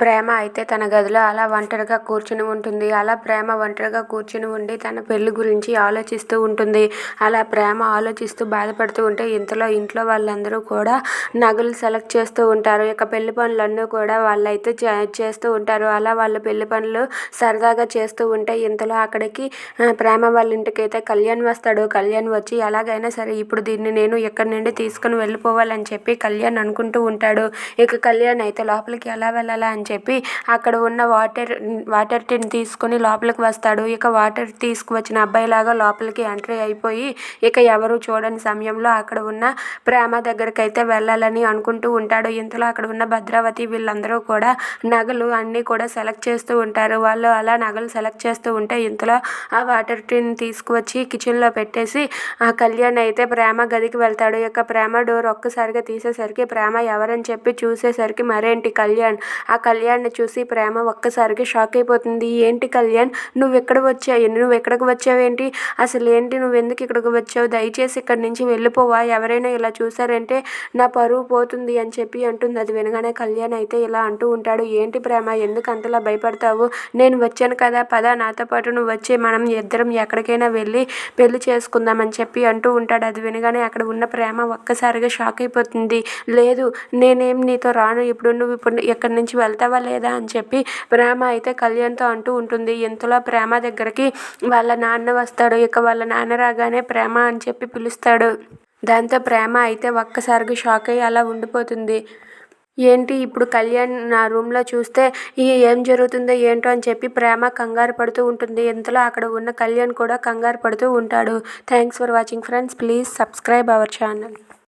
ప్రేమ అయితే తన గదిలో అలా ఒంటరిగా కూర్చుని ఉంటుంది. అలా ప్రేమ ఒంటరిగా కూర్చుని ఉండి తన పెళ్ళి గురించి ఆలోచిస్తూ ఉంటుంది. అలా ప్రేమ ఆలోచిస్తూ బాధపడుతూ ఉంటే ఇంతలో ఇంట్లో వాళ్ళందరూ కూడా నగలు సెలెక్ట్ చేస్తూ ఉంటారు. ఇక పెళ్ళి పనులన్నీ కూడా వాళ్ళైతే చే చేస్తూ ఉంటారు. అలా వాళ్ళ పెళ్ళి పనులు సరదాగా చేస్తూ ఉంటే ఇంతలో అక్కడికి ప్రేమ వాళ్ళ ఇంటికి అయితే కళ్యాణ్ వస్తాడు. కళ్యాణ్ వచ్చి ఎలాగైనా సరే ఇప్పుడు దీన్ని నేను ఎక్కడి నుండి తీసుకుని వెళ్ళిపోవాలని చెప్పి కళ్యాణ్ అనుకుంటూ ఉంటాడు. ఇక కళ్యాణ్ అయితే లోపలికి ఎలా వెళ్ళాలా అని చెప్పి అక్కడ ఉన్న వాటర్ వాటర్ టిన్ తీసుకొని లోపలికి వస్తాడు. ఇక వాటర్ తీసుకువచ్చిన అబ్బాయిలాగా లోపలికి ఎంట్రీ అయిపోయి ఇక ఎవరు చూడని సమయంలో అక్కడ ఉన్న ప్రేమ దగ్గరికి అయితే వెళ్ళాలని అనుకుంటూ ఉంటాడు. ఇంతలో అక్కడ ఉన్న భద్రావతి వీళ్ళందరూ కూడా నగలు అన్నీ కూడా సెలెక్ట్ చేస్తూ ఉంటారు. వాళ్ళు అలా నగలు సెలెక్ట్ చేస్తూ ఉంటే ఇంతలో ఆ వాటర్ టిన్ తీసుకువచ్చి కిచెన్లో పెట్టేసి ఆ కళ్యాణ్ అయితే ప్రేమ గదికి వెళ్తాడు. ఇక ప్రేమ డోర్ ఒక్కసారిగా తీసేసరికి ప్రేమ ఎవరని చెప్పి చూసేసరికి మరేంటి కళ్యాణ్? ఆ కళ్యాణ్ని చూసి ప్రేమ ఒక్కసారిగా షాక్ అయిపోతుంది. ఏంటి కళ్యాణ్? నువ్వు ఎక్కడ వచ్చావు నువ్వు ఎక్కడికి వచ్చావేంటి? అసలు ఏంటి? నువ్వు ఎందుకు ఇక్కడికి వచ్చావు? దయచేసి ఇక్కడి నుంచి వెళ్ళిపోవా? ఎవరైనా ఇలా చూసారంటే నా పరువు పోతుంది అని చెప్పి అంటుంది. అది వినగానే కళ్యాణ్ అయితే ఇలా అంటూ ఉంటాడు. ఏంటి ప్రేమ? ఎందుకు అంతలా భయపడతావు? నేను వచ్చాను కదా పద. నాతో పాటు నువ్వు వచ్చి మనం ఇద్దరం ఎక్కడికైనా వెళ్ళి పెళ్ళి చేసుకుందామని చెప్పి అంటూ ఉంటాడు. అది వినగానే అక్కడ ఉన్న ప్రేమ ఒక్కసారిగా షాక్ అయిపోతుంది. లేదు నేనేం నీతో రాను. ఇప్పుడు నువ్వు ఇప్పుడు ఎక్కడి నుంచి వెళ్తావు? లేదా అని చెప్పి ప్రేమ అయితే కళ్యాణ్తో అంటూ ఉంటుంది. ఇంతలో ప్రేమ దగ్గరికి వాళ్ళ నాన్న వస్తాడు. ఇక వాళ్ళ నాన్న రాగానే ప్రేమ అని చెప్పి పిలుస్తాడు. దాంతో ప్రేమ అయితే ఒక్కసారిగా షాక్ అయ్యి అలా ఉండిపోతుంది. ఏంటి ఇప్పుడు కళ్యాణ్ నా రూమ్లో చూస్తే ఈ ఏం జరుగుతుందో ఏంటో అని చెప్పి ప్రేమ కంగారు పడుతూ ఉంటుంది. ఇంతలో అక్కడ ఉన్న కళ్యాణ్ కూడా కంగారు పడుతూ ఉంటాడు. Thanks for watching friends please subscribe our channel